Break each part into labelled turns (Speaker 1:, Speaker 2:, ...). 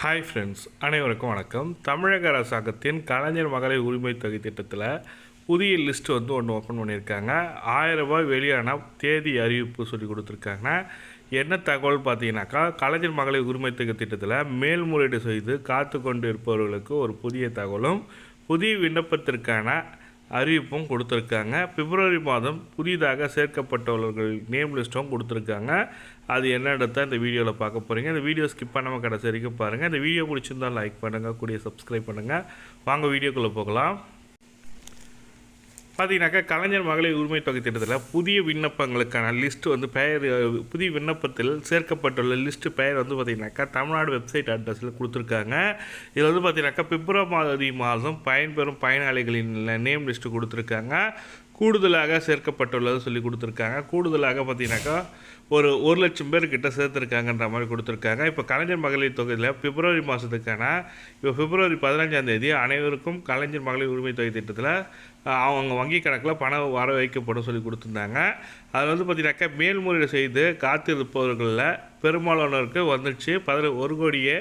Speaker 1: Hi friends அனைவருக்கும் வணக்கம். தமிழக அரசாங்கத்தின் கலைஞர் மகளிர் உரிமை தொகை திட்டத்தில் புதிய லிஸ்ட் வந்து ஒன்று ஓப்பன் பண்ணியிருக்காங்க. ஆயிரம் ரூபாய் வெளியான தேதி அறிவிப்பு சொல்லி கொடுத்துருக்காங்க. என்ன தகவல் பார்த்தீங்கன்னாக்கா கலைஞர் மகளிர் உரிமை தொகை திட்டத்தில் மேல்முறையீடு செய்து காத்து கொண்டு இருப்பவர்களுக்கு ஒரு புதிய தகவலும் புதிய விண்ணப்பத்திற்கான அறிவிப்பும் கொடுத்துருக்காங்க. பிப்ரவரி மாதம் புதிதாக சேர்க்கப்பட்டவர்கள் நேம் லிஸ்ட்டும் கொடுத்துருக்காங்க. அது என்னன்றத இந்த வீடியோவில் பார்க்க போகிறீங்க இந்த வீடியோ ஸ்கிப் பண்ணாமல் கடைசி வரைக்கும் பாருங்கள் இந்த வீடியோ பிடிச்சிருந்தா லைக் பண்ணுங்கள் கூடிய சப்ஸ்கிரைப் பண்ணுங்கள் வாங்க வீடியோக்குள்ளே போகலாம். பார்த்தீங்கன்னாக்கா கலைஞர் மகளிர் உரிமை தொகை திட்டத்தில் புதிய விண்ணப்பங்களுக்கான லிஸ்ட் வந்து பெயர் புதிய விண்ணப்பத்தில் சேர்க்கப்பட்டுள்ள லிஸ்ட் பெயர் வந்து பார்த்திங்கனாக்கா தமிழ்நாடு வெப்சைட் அட்ரஸில் கொடுத்துருக்காங்க. இதில் வந்து பார்த்தீங்கன்னாக்கா பிப்ரவரி மாதம் பயன்பெறும் பயனாளிகளின் நேம் லிஸ்ட்டு கொடுத்துருக்காங்க. கூடுதலாக சேர்க்கப்பட்டுள்ளது சொல்லி கொடுத்துருக்காங்க. கூடுதலாக பார்த்தீங்கன்னாக்கா ஒரு ஒரு லட்சம் பேர் கிட்ட சேர்த்துருக்காங்கன்ற மாதிரி கொடுத்துருக்காங்க. இப்போ கலைஞர் மகளிர் தொகையில் பிப்ரவரி மாதத்துக்கான இப்போ பிப்ரவரி பதினஞ்சாம் தேதி அனைவருக்கும் கலைஞர் மகளிர் உரிமை தொகை திட்டத்தில் அவங்க வங்கி கணக்கில் பணம் வர வைக்கப்படும் சொல்லி கொடுத்துருந்தாங்க. அதில் வந்து பார்த்திங்கனாக்கா மேல்முறையீடு செய்து காத்திருப்பவர்களில் பெரும்பாலானோருக்கு வந்துடுச்சு பதின ஒரு கோடியே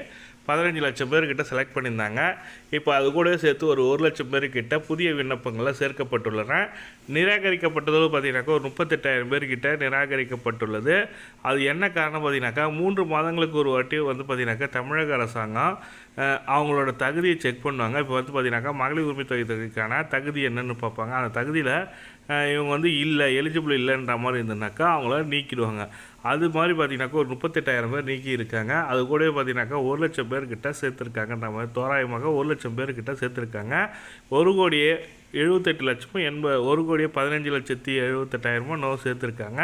Speaker 1: பதினஞ்சு லட்சம் பேர்கிட்ட செலக்ட் பண்ணியிருந்தாங்க. இப்போ அது கூட சேர்த்து ஒரு ஒரு லட்சம் பேர்கிட்ட புதிய விண்ணப்பங்களில் சேர்க்கப்பட்டுள்ளன. நிராகரிக்கப்பட்டதோடு பார்த்தீங்கன்னாக்கா ஒரு முப்பத்தெட்டாயிரம் பேர்கிட்ட நிராகரிக்கப்பட்டுள்ளது. அது என்ன காரணம் பார்த்தீங்கன்னாக்கா மூன்று மாதங்களுக்கு ஒரு வாட்டி வந்து பார்த்தீங்கன்னாக்கா தமிழக அரசாங்கம் அவங்களோட தகுதியை செக் பண்ணுவாங்க. இப்போ வந்து பார்த்தீங்கன்னாக்கா மகளிர் உரிமை தொகை தொகைக்கான தகுதி என்னென்னு பார்ப்பாங்க. அந்த தகுதியில் இவங்க வந்து இல்லை எலிஜிபிள் இல்லைன்ற மாதிரி இருந்ததுனாக்கா அவங்கள நீக்கிடுவாங்க. அது மாதிரி பார்த்தீங்கன்னாக்கா ஒரு முப்பத்தெட்டாயிரம் பேர் நீக்கி இருக்காங்க. அது கூடவே பார்த்தீங்கன்னாக்கா ஒரு லட்சம் பேர்கிட்ட சேர்த்துருக்காங்கன்ற மாதிரி தோராயமாக ஒரு லட்சம் பேர்கிட்ட சேர்த்துருக்காங்க. ஒரு கோடியே எழுபத்தெட்டு லட்சமும் எண்ப ஒரு கோடியே பதினஞ்சு லட்சத்தி எழுபத்தெட்டாயிரமும் நோ சேர்த்துருக்காங்க.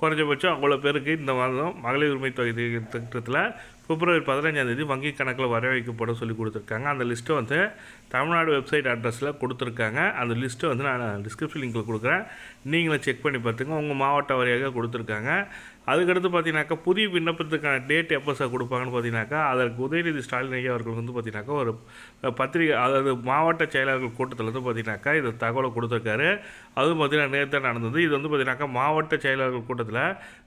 Speaker 1: குறைஞ்சபட்சம் அவ்வளோ பேருக்கு இந்த மாதம் மகளிர் உரிமை தொகை திட்டத்தில் பிப்ரவரி பதினஞ்சாந்தேதி வங்கி கணக்கில் வர வைக்கப்படும் சொல்லி கொடுத்துருக்காங்க. அந்த லிஸ்ட்டை வந்து தமிழ்நாடு வெப்சைட் அட்ரஸில் கொடுத்துருக்காங்க. அந்த லிஸ்ட்டை வந்து நான் டிஸ்கிரிப்ஷன் லிங்கில் கொடுக்குறேன். நீங்களும் செக் பண்ணி பார்த்துங்க. உங்கள் மாவட்ட வாரியாக கொடுத்துருக்காங்க. அதுக்கடுத்து பார்த்தீங்கன்னாக்கா புதிய விண்ணப்பத்துக்கான டேட் எப்போ சார் கொடுப்பாங்கன்னு பார்த்தீங்கன்னாக்கா அதற்கு உதயநிதி ஸ்டாலின் ஐயா அவர்கள் வந்து பார்த்தீங்கன்னாக்கா ஒரு பத்திரிகை அதாவது மாவட்ட செயலாளர்கள் கூட்டத்தில் வந்து பார்த்தீங்கன்னாக்கா இது தகவலை கொடுத்துருக்காரு. அதுவும் பார்த்தீங்கன்னா நேற்று நடந்தது. இது வந்து பார்த்தீங்கன்னாக்கா மாவட்ட செயலாளர்கள் கூட்டத்தில்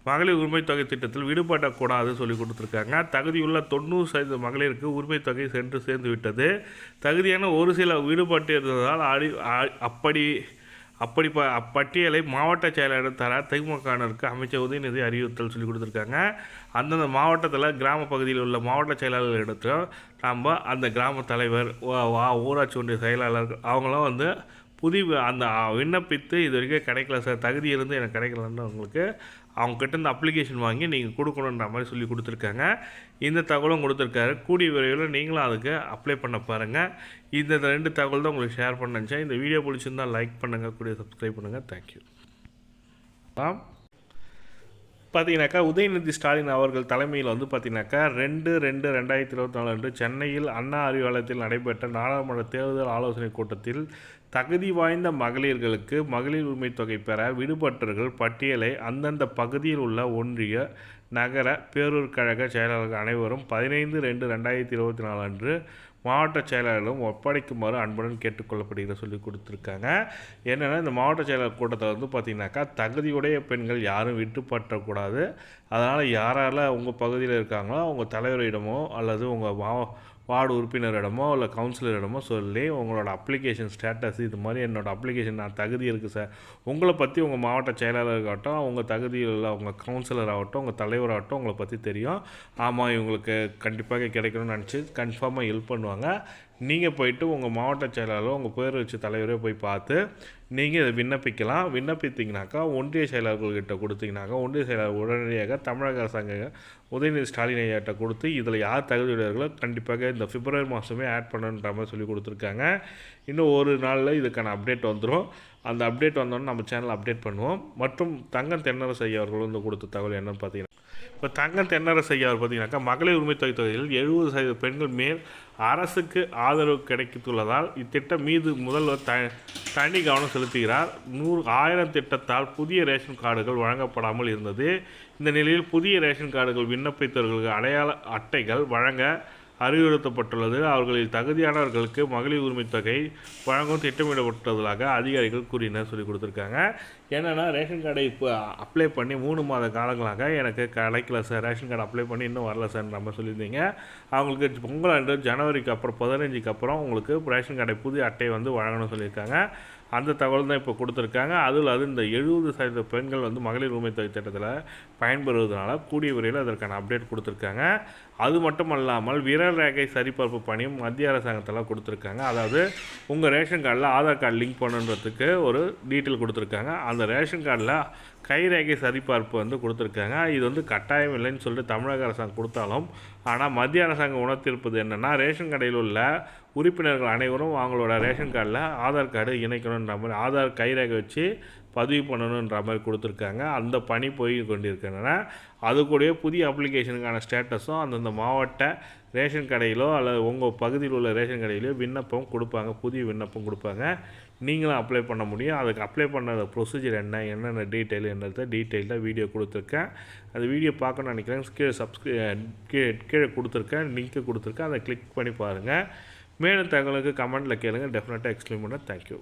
Speaker 1: மகளிர் உரிமை தொகை திட்டத்தில் விடுபடக்கூடாதுன்னு சொல்லி கொடுத்துருக்காங்க. தகுதியுள்ள தொண்ணூறு சதவீத மகளிருக்கு உரிமை தொகை சென்று சேர்ந்து விட்டது. தகுதியான ஒரு சில விடுபட்டு இருந்ததால் அடி அப்படி அப்படி ப அப்பட்டியலை மாவட்ட செயலாளர் தர திமுகவினருக்கு அமைச்சர் உதயநிதி அறிவுறுத்தல் சொல்லி கொடுத்துருக்காங்க. அந்தந்த மாவட்டத்தில் கிராம பகுதியில் உள்ள மாவட்ட செயலாளர்களிடத்தில் நாம் அந்த கிராம தலைவர் வா- ஊராட்சி ஒன்றிய செயலாளர் அவங்களாம் வந்து புதிய அந்த விண்ணப்பித்து இது வரைக்கும் கிடைக்கல சார். தகுதி இருந்து எனக்கு கிடைக்கலன்னு உங்களுக்கு அவங்கக்கிட்ட இந்த அப்ளிகேஷன் வாங்கி நீங்கள் கொடுக்கணுன்ற மாதிரி சொல்லி கொடுத்துருக்காங்க. இந்த தகவலும் கொடுத்துருக்காரு. கூடிய விரைவில் நீங்களும் அதுக்கு அப்ளை பண்ண பாருங்கள் இந்த ரெண்டு தகவல் தான் உங்களுக்கு ஷேர் பண்ண இந்த வீடியோ பிடிச்சிருந்தால் லைக் பண்ணுங்கள் கூடிய சப்ஸ்கிரைப் பண்ணுங்கள் தேங்க்யூ பார்த்தீங்கன்னாக்கா உதயநிதி ஸ்டாலின் அவர்கள் தலைமையில் வந்து பார்த்தீங்கன்னாக்கா ரெண்டு ரெண்டு ரெண்டாயிரத்தி இருபத்தி நாலு அன்று சென்னையில் அண்ணா அறிவாலயத்தில் நடைபெற்ற நாடாளுமன்ற தேர்தல் ஆலோசனை கூட்டத்தில் தகுதி வாய்ந்த மகளிர்களுக்கு மகளிர் உரிமை தொகை பெற விடுபட்டவர்கள் பட்டியலை அந்தந்த பகுதியில் உள்ள ஒன்றிய நகர பேரூர் கழக செயலாளர்கள் அனைவரும் பதினைந்து ரெண்டு ரெண்டாயிரத்தி இருபத்தி நாலு அன்று மாவட்ட செயலாளர்களும் ஒப்படைக்குமாறு அன்புடன் கேட்டுக்கொள்ளப்படுகிற சொல்லி கொடுத்துருக்காங்க. என்னென்னா இந்த மாவட்ட செயலாளர் கூட்டத்தில் வந்து பார்த்திங்கனாக்கா தகுதியுடைய பெண்கள் யாரும் விட்டுப்பற்றக்கூடாது அதனால் யாரால உங்கள் பகுதியில் இருக்காங்களோ அவங்க தலைவரிடமோ அல்லது உங்கள் மா வார்டு உறுப்பினரிடமோ இல்லை கவுன்சிலரிடமோ சொல்லி உங்களோட அப்ளிகேஷன் ஸ்டேட்டஸ் இது மாதிரி என்னோடய அப்ளிகேஷன் நான் தகுதி இருக்குது சார் உங்களை பற்றி உங்கள் மாவட்ட செயலாளராகட்டும் உங்கள் தகுதியில் உள்ள உங்கள் கவுன்சிலர் ஆகட்டும் உங்கள் தலைவராகட்டும் உங்களை பற்றி தெரியும். ஆமாம் இவங்களுக்கு கண்டிப்பாக கிடைக்கணும்னு நினச்சி கன்ஃபார்மாக ஹெல்ப் பண்ணுவாங்க. நீங்கள் போயிட்டு உங்கள் மாவட்ட செயலாளரோ உங்கள் பேர் வச்சு தலைவரோ போய் பார்த்து நீங்கள் இதை விண்ணப்பிக்கலாம். விண்ணப்பித்தீங்கனாக்கா ஒன்றிய செயலாளர்கள்கிட்ட கொடுத்தீங்கனாக்கா ஒன்றிய செயலாளர் உடனடியாக தமிழக அரசாங்க உதயநிதி ஸ்டாலின் ஐயாட்ட கொடுத்து இதில் யார் தகுதியுடையவர்களோ கண்டிப்பாக இந்த பிப்ரவரி மாதமே ஆட் பண்ணுன்ற மாதிரி சொல்லி கொடுத்துருக்காங்க. இன்னும் ஒரு நாளில் இதுக்கான அப்டேட் வந்துடும் அந்த அப்டேட் வந்தோடனே நம்ம சேனல் அப்டேட் பண்ணுவோம். மற்றும் தங்கம் தென்னரசு ஐயா அவர்கள் வந்து கொடுத்த தகவல் என்னன்னு பார்த்தீங்கன்னா இப்போ தங்கம் தென்னரசு ஐயா பார்த்தீங்கன்னாக்கா மகளிர் உரிமை தொகை தொகையில் எழுபது சதவீத பெண்கள் மேல் அரசுக்கு ஆதரவு கிடைத்துள்ளதால் இத்திட்டம் மீது முதல்வர் த தனி கவனம் செலுத்துகிறார். நூறு ஆயிரம் திட்டத்தால் புதிய ரேஷன் கார்டுகள் வழங்கப்படாமல் இருந்தது. இந்த நிலையில் புதிய ரேஷன் கார்டுகள் விண்ணப்பித்தவர்களுக்கு அடையாள அட்டைகள் வழங்க அறிவுறுத்தப்பட்டுள்ளது. அவர்களில் தகுதியானவர்களுக்கு மகளிர் உரிமை தொகை வழங்கும் திட்டமிடப்பட்டுள்ளதாக அதிகாரிகள் கூறினர் சொல்லி கொடுத்துருக்காங்க. என்னென்னா ரேஷன் கார்டை இப்போ அப்ளை பண்ணி மூணு மாத காலங்களாக எனக்கு கிடைக்கல சார். ரேஷன் கார்டு அப்ளை பண்ணி இன்னும் வரல சார் நம்ம சொல்லியிருந்தீங்க. அவங்களுக்கு பொங்கல் ஆண்டு ஜனவரிக்கு அப்புறம் பதினஞ்சுக்கு அப்புறம் உங்களுக்கு ரேஷன் கார்டை புது அட்டை வந்து வழங்கணும்னு சொல்லியிருக்காங்க. அந்த தகவல் தான் இப்போ கொடுத்துருக்காங்க. அதில் அது இந்த எழுபது சதவீத பெண்கள் வந்து மகளிர் உரிமை திட்டத்தில் பயன்பெறுவதனால கூடிய விரைவில் அதற்கான அப்டேட் கொடுத்துருக்காங்க. அது மட்டும் அல்லாமல் விரல் ரேகை சரிபார்ப்பு பணியும் மத்திய அரசாங்கத்தில் கொடுத்துருக்காங்க. அதாவது உங்கள் ரேஷன் கார்டில் ஆதார் கார்டு லிங்க் பண்ணுன்றதுக்கு ஒரு டீட்டெயில் கொடுத்துருக்காங்க. அந்த ரேஷன் கார்டில் கைரேகை சரிபார்ப்பு வந்து கொடுத்துருக்காங்க. இது வந்து கட்டாயம் இல்லைன்னு சொல்லிட்டு தமிழக அரசாங்கம் கொடுத்தாலும் ஆனால் மத்திய அரசாங்கம் உணர்த்திருப்பது என்னென்னா ரேஷன் கடையில் உள்ள உறுப்பினர்கள் அனைவரும் அவங்களோட ரேஷன் கார்டில் ஆதார் கார்டு இணைக்கணுன்ற மாதிரி ஆதார் கைரேகை வச்சு பதிவு பண்ணணுன்ற மாதிரி கொடுத்துருக்காங்க. அந்த பணி போய் கொண்டிருக்கிறதுனால அது கூடயே புதிய அப்ளிகேஷனுக்கான ஸ்டேட்டஸும் அந்தந்த மாவட்ட ரேஷன் கடையிலோ அல்லது உங்கள் பகுதியில் உள்ள ரேஷன் கடையிலோ விண்ணப்பம் கொடுப்பாங்க. புதிய விண்ணப்பம் கொடுப்பாங்க. நீங்களும் அப்ளை பண்ண முடியும். அதுக்கு அப்ளை பண்ண ப்ரொசீஜர் என்ன என்னென்ன டீட்டெயில் என்னது டீட்டெயிலாக வீடியோ கொடுத்துருக்கேன். அந்த வீடியோ பார்க்கணும்னு நினைக்கிறேன். கீழே சப்ஸ்கிரை கீழே கீழே கொடுத்துருக்கேன். லிங்க்கு கொடுத்துருக்கேன். அதை கிளிக் பண்ணி பாருங்கள் மேலும் தகவலுக்கு கமெண்ட்டில் கேளுங்க. டெஃபினட்டாக எக்ஸ்பிளைன் பண்ண. தேங்க்யூ